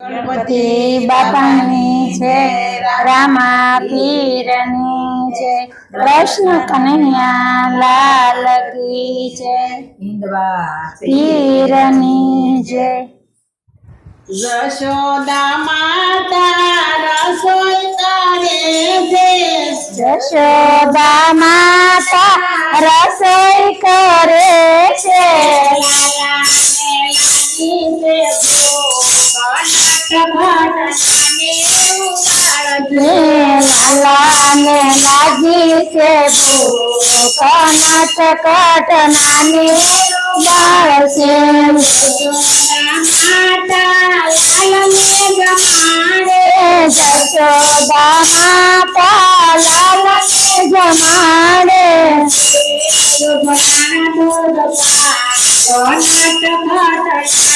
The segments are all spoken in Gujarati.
ગણપતિ બાપાની છે રામા પીરની છે કૃષ્ણ કનૈયા લાલ કી છે પીરની છે. યશોદા માતા રસોઈ કરે છે. જશોદા માતા રસોઈ કરે છે. લાલાને લાગી છે ભૂખ નટકટ નાની બાળ છે. જશોદા માતા લાલને જમાડે છે માતા લાલને ભણી બેસાડા છે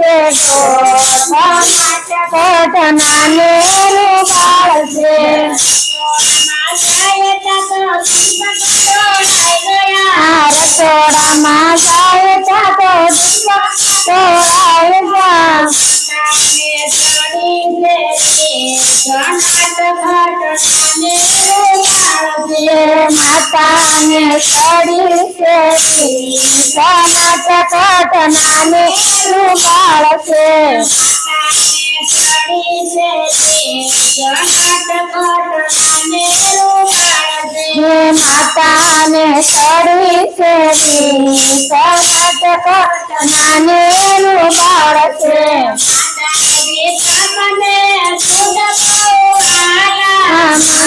છે નટકટ નાની બાળ છે આ રસોડામાં જાય ત્યાં તો દીવા તોડાય જા જે માતાને સડી છે. નટકટ નાની બાળ છે. માતાને સડી છે. સમાજ નાની બાળ છે.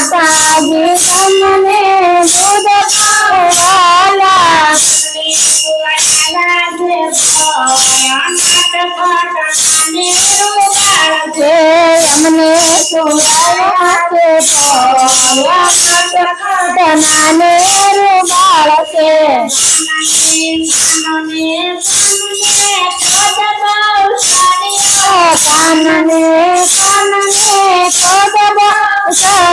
માતાજી તમને અમને સુવડાવ્યા છે ભોળા નટકટ નાની બાળ છે કાનને કાનને કોદબ ચડિયો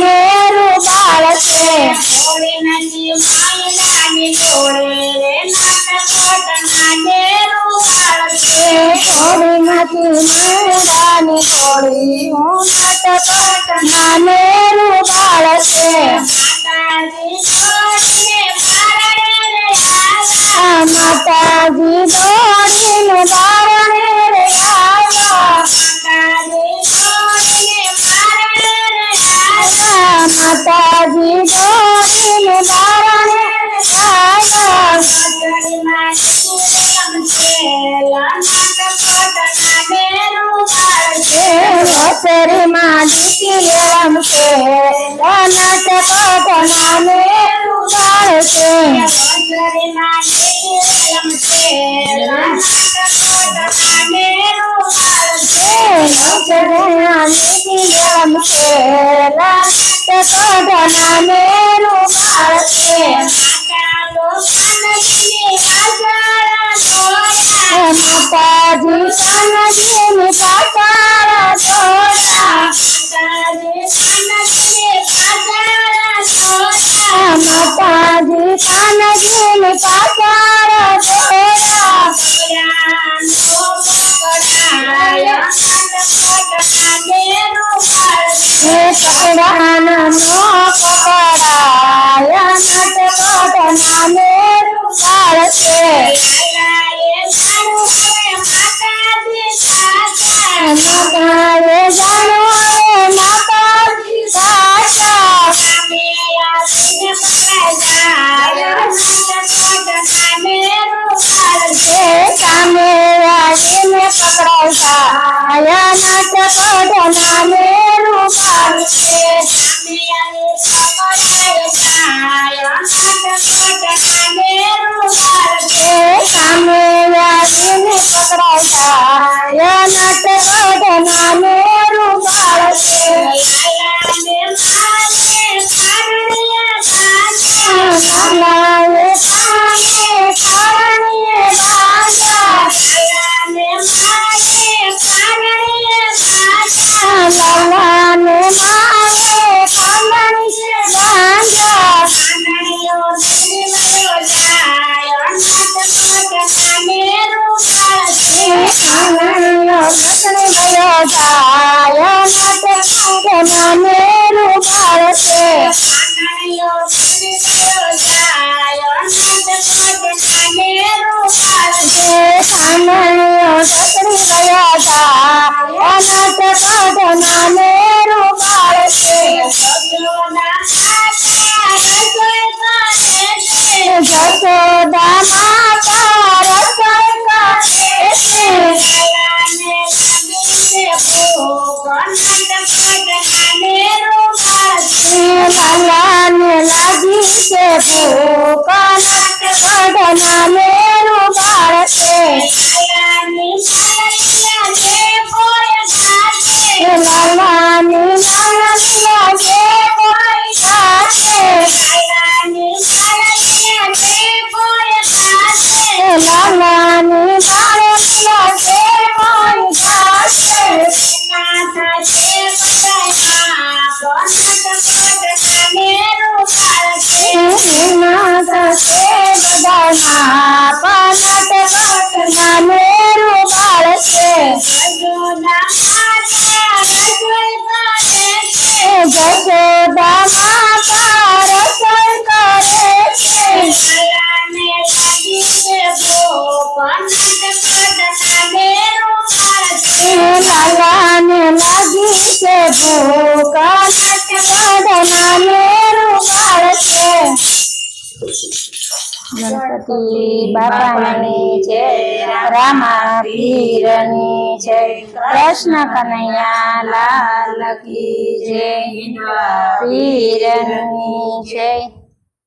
ಮೇರು ಬಾಳಸೆ ಕೋಡಿ ಮತಿ ಮೈದಾನಿ ಕೋಡಿ ಉನ್ನತ ಪೋಟನ ಮೇರು ಬಾಳಸೆ રસોરીમાં દીકરી રમશે નટકટ નાની બાળ છે નવસેના નીતિ નિયમ ખેલા ટકોટના મેરું બાળકે માતા લોખંડજીની Sasa. നാരായണ કસણી ગયો જાય નટકોટના મેરું બાળકે જશોદા માતા રસોઈ કરે છે લાલાને લાગી છે ભૂખ નટકોટના મેરું Thank you. ગણપતિ બાપાની જય રામા પીરની જય કૃષ્ણ કનૈયા લાલ કી જય પીરની જય.